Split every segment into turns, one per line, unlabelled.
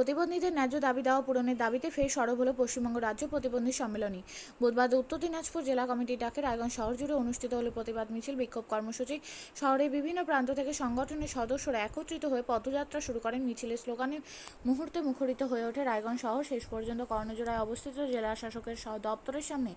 প্রতিবন্ধীদের ন্যায্য দাবি দেওয়া পূরণের দাবিতে ফের সরব হলো পশ্চিমবঙ্গ রাজ্য প্রতিবন্ধী সম্মেলনী। বুধবার উত্তর দিনাজপুর জেলা কমিটির ডাকে রায়গঞ্জ শহর জুড়ে অনুষ্ঠিত হলো প্রতিবাদ মিছিল। বিক্ষোভ কর্মসূচি শহরের বিভিন্ন প্রান্ত থেকে সংগঠনের সদস্যরা একত্রিত হয়ে পদযাত্রা শুরু করেন। মিছিলের স্লোগানে মুহূর্তে মুখরিত হয়ে ওঠে রায়গঞ্জ শহর। শেষ পর্যন্ত কর্ণজোড়ায় অবস্থিত জেলা শাসকের দপ্তরের সামনে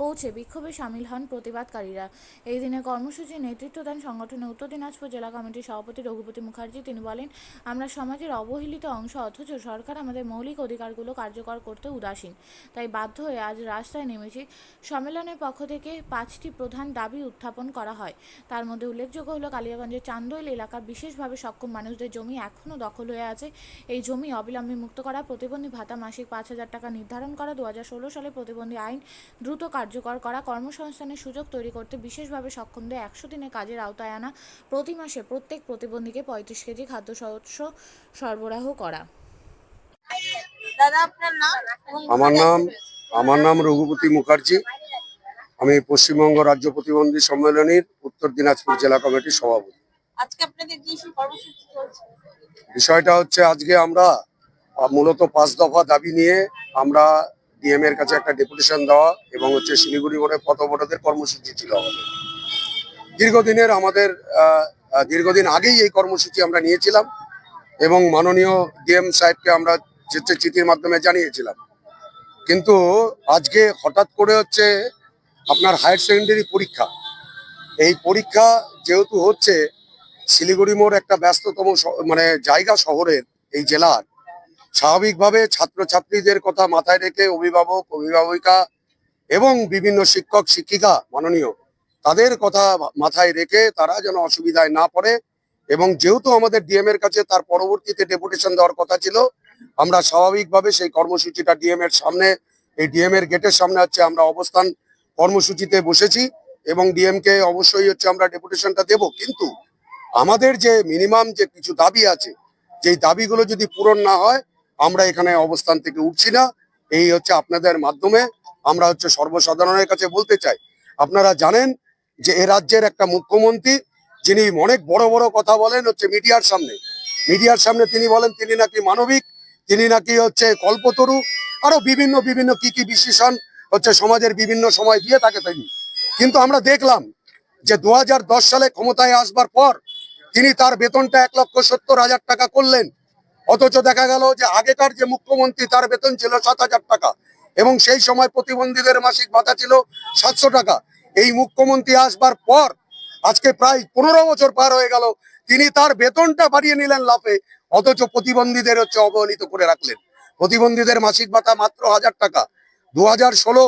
পৌঁছে বিক্ষোভে সামিল হন প্রতিবাদকারীরা। এই দিনে কর্মসূচির নেতৃত্ব দেন সংগঠনের উত্তর দিনাজপুর জেলা কমিটির সভাপতি রঘুপতি মুখার্জি। তিনি বলেন, আমরা সমাজের অবহেলিত অংশ, অথচ সরকার আমাদের মৌলিক অধিকারগুলো কার্যকর করতে উদাসীন। তাই বাধ্য হয়ে আজ রাস্তায় নেমেছি। সম্মেলনের পক্ষ থেকে পাঁচটি প্রধান দাবি উত্থাপন করা হয়। তার মধ্যে উল্লেখযোগ্য হলো কালিয়াগঞ্জের চান্দোইল এলাকার বিশেষভাবে সক্ষম মানুষদের জমি এখনও দখল হয়ে আছে। এই জমি অবিলম্বে মুক্ত করা, প্রতিবন্ধী ভাতা মাসিক পাঁচ হাজার টাকা নির্ধারণ করা দু হাজার ষোলো সালে প্রতিবন্ধী আইন দ্রুত কার্যকর করা, কর্মসংস্থানের সুযোগ তৈরি করতে বিশেষভাবে সক্ষমদের একশো দিনে কাজের আওতায় আনা, প্রতি মাসে প্রত্যেক প্রতিবন্ধীকে পঁয়ত্রিশ কেজি খাদ্যশস্য সরবরাহ করা
দাদা আপনার নাম এবং
আমার নাম আমার নাম রঘুপতি মুখার্জি। আমি পশ্চিমবঙ্গ রাজ্য প্রতিবন্ধী সম্মেলনীর উত্তর দিনাজপুর জেলা কমিটির সভাপতি। বিষয়টা হচ্ছে আজকে আমরা মূলত পাঁচ দফা দাবি নিয়ে আমরা ডিএম এর কাছে একটা ডেপুটেশন দেওয়া এবং হচ্ছে শিলিগুড়ি মোড়ে পথবরোধের কর্মসূচি ছিল আমাদের। দীর্ঘদিনের আমাদের দীর্ঘদিন আগেই এই কর্মসূচি আমরা নিয়েছিলাম এবং মাননীয় ডিএম সাহেবকে আমরা চিঠির মাধ্যমে জানিয়েছিলাম। কিন্তু আজকে হঠাৎ করে হচ্ছে আপনার হায়ার সেকেন্ডারি পরীক্ষা। এই পরীক্ষা যেহেতু হচ্ছে, শিলিগুড়ি মোড় একটা ব্যস্ততম মানে জায়গা শহরের এই জেলার। স্বাভাবিকভাবে ছাত্রছাত্রীদের কথা মাথায় রেখে অভিভাবক, অভিভাবিকা এবং বিভিন্ন শিক্ষক, শিক্ষিকা, মাননীয়, তাদের কথা মাথায় রেখে তারা যেন অসুবিধায় না পড়ে এবং যেহেতু আমাদের ডিএম এর কাছে তার পরবর্তীতে ডেপুটেশন দেওয়ার কথা ছিল আমরা স্বাভাবিকভাবে সেই কর্মসূচিটা ডিএম এর সামনে, এই ডিএম এর গেটের সামনে হচ্ছে আমরা অবস্থান কর্মসূচিতে বসেছি এবং ডিএম কে অবশ্যই হচ্ছে আমরা ডেপুটেশনটা দেব। কিন্তু আমাদের যে মিনিমাম যে কিছু দাবি আছে, যেই দাবিগুলো যদি পূরণ না হয়, আমরা এখানে অবস্থান থেকে উঠছি না। এই হচ্ছে আপনাদের মাধ্যমে আমরা হচ্ছে সর্বসাধারণের কাছে বলতে চাই, আপনারা জানেন যে এ রাজ্যের একটা মুখ্যমন্ত্রী, যিনি অনেক বড় বড় কথা বলেন হচ্ছে মিডিয়ার সামনে। মিডিয়ার সামনে তিনি বলেন তিনি নাকি মানবিক তিনি নাকি হচ্ছে কল্পতরু, আরও বিভিন্ন বিভিন্ন কি কি বিশেষণ হচ্ছে সমাজের বিভিন্ন সময় দিয়ে থাকে তিনি। কিন্তু আমরা দেখলাম যে দু সালে ক্ষমতায় আসবার পর তিনি তার বেতনটা এক লক্ষ সত্তর হাজার টাকা করলেন। অথচ দেখা গেল যে আগেকার যে মুখ্যমন্ত্রী, তার বেতন ছিল সাত হাজার টাকা এবং সেই সময় প্রতিবন্ধীদের মাসিক ভাতা ছিল সাতশো টাকা। এই মুখ্যমন্ত্রী আসবার পর আজকে প্রায় পনেরো বছর পার হয়ে গেল, তিনি তার বেতনটা বাড়িয়ে নিলেন লাফে। অথচ প্রতিবন্ধীদের হচ্ছে অবহেলিত করে রাখলেন। প্রতিবন্ধীদের মাসিক ভাতা মাত্র হাজার টাকা। দু হাজার ষোলো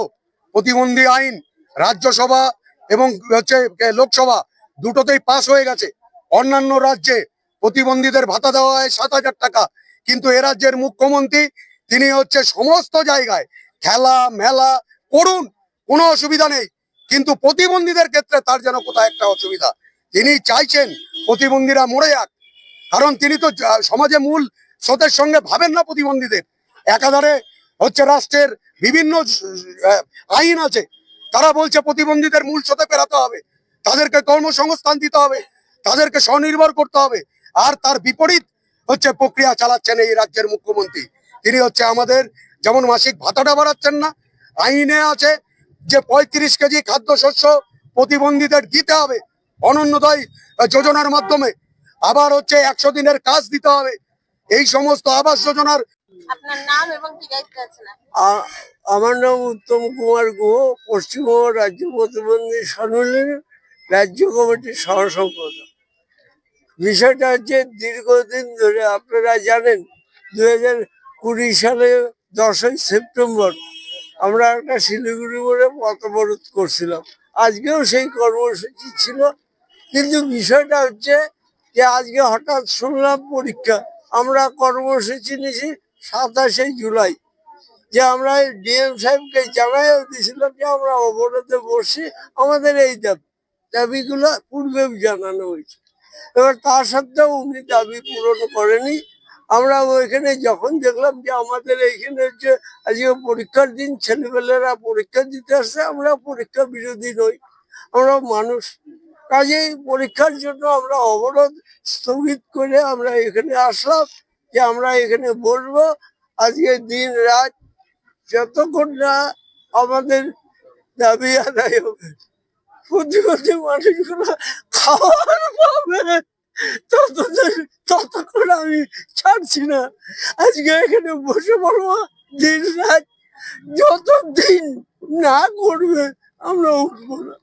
প্রতিবন্ধী আইন রাজ্যসভা এবং হচ্ছে লোকসভা দুটোতেই পাশ হয়ে গেছে। অন্যান্য রাজ্যে প্রতিবন্ধীদের ভাতা দেওয়া হয় সাত হাজার টাকা। কিন্তু এ রাজ্যের মুখ্যমন্ত্রী, তিনি হচ্ছে সমস্ত জায়গায় খেলা, মেলা করুন, কোনো অসুবিধা নেই। কিন্তু প্রতিবন্ধীদের ক্ষেত্রে তার যেন কোথাও একটা অসুবিধা। তিনি চাইছেন প্রতিবন্ধীরা মরে যাক। কারণ তিনি তো সমাজে মূল স্রোতের সঙ্গে ভাবেন না প্রতিবন্ধীদের। একাধারে হচ্ছে রাষ্ট্রের বিভিন্ন আইন আছে। তারা বলছে প্রতিবন্ধীদের মূল স্রোতে পেরাতে হবে। তাদেরকে কর্মসংস্থান দিতে হবে। তাদেরকে স্বনির্ভর করতে হবে। আর তার বিপরীত হচ্ছে প্রক্রিয়া চালাচ্ছেন এই রাজ্যের মুখ্যমন্ত্রী। তিনি হচ্ছে আমাদের যেমন মাসিক ভাতাটা বাড়াচ্ছেন না, আইনে আছে যে পঁয়ত্রিশ কেজি খাদ্যশস্য প্রতিবন্ধীদের দিতে হবে। অনন্যদয় যোজনার মাধ্যমে আবার হচ্ছে একশো দিনের কাজ দিতে হবে। এই সমস্ত আবাস যোজনার
আমার নাম উত্তম কুমার গুহ পশ্চিমবঙ্গ রাজ্য প্রতিবন্ধী সম্মেলনের রাজ্য কমিটির সহ সম্পাদক। বিষয়টা হচ্ছে দীর্ঘদিন ধরে আপনারা জানেন দু হাজার কুড়ি সালে দশই সেপ্টেম্বর আমরা একটা শিলিগুড়ি মোড়ে পথ অবরোধ করছিলাম। আজকেও সেই কর্মসূচি ছিল। কিন্তু বিষয়টা হচ্ছে যে আজকে হঠাৎ শুনলাম পরীক্ষা, আমরা কর্মসূচি নিয়েছি সাতাশে জুলাই। যে আমরা ডিএম সাহেবকে জানাইও দিয়েছিলাম যে আমরা অবরোধে বসছি, আমাদের এই দাবি, দাবিগুলো পূর্বেও জানানো হয়েছে। এবার তা সত্ত্বেও উনি দাবি পূরণ করেনি। আমরা ওইখানে যখন দেখলাম যে আমাদের এইখানে হচ্ছে আজকে পরীক্ষার দিন ছেলেপেলেরা পরীক্ষা দিতে আসছে, আমরা পরীক্ষা বিরোধী নই। আমরা মানুষ। কাজেই পরীক্ষার জন্য আমরা অবরোধ স্থগিত করে আমরা এখানে আসলাম যে আমরা এখানে বসবো। আজকে দিন রাত যতক্ষণ না আমাদের দাবি আদায় হবে, প্রতিবাদী মানুষগুলো খাওয়ার পাবে ততদিন, ততক্ষণ আমি ছাড়ছি না। আজকে এখানে বসে পড়ব দিন রাত। যত দিন না করবে, আমরা উঠবো না।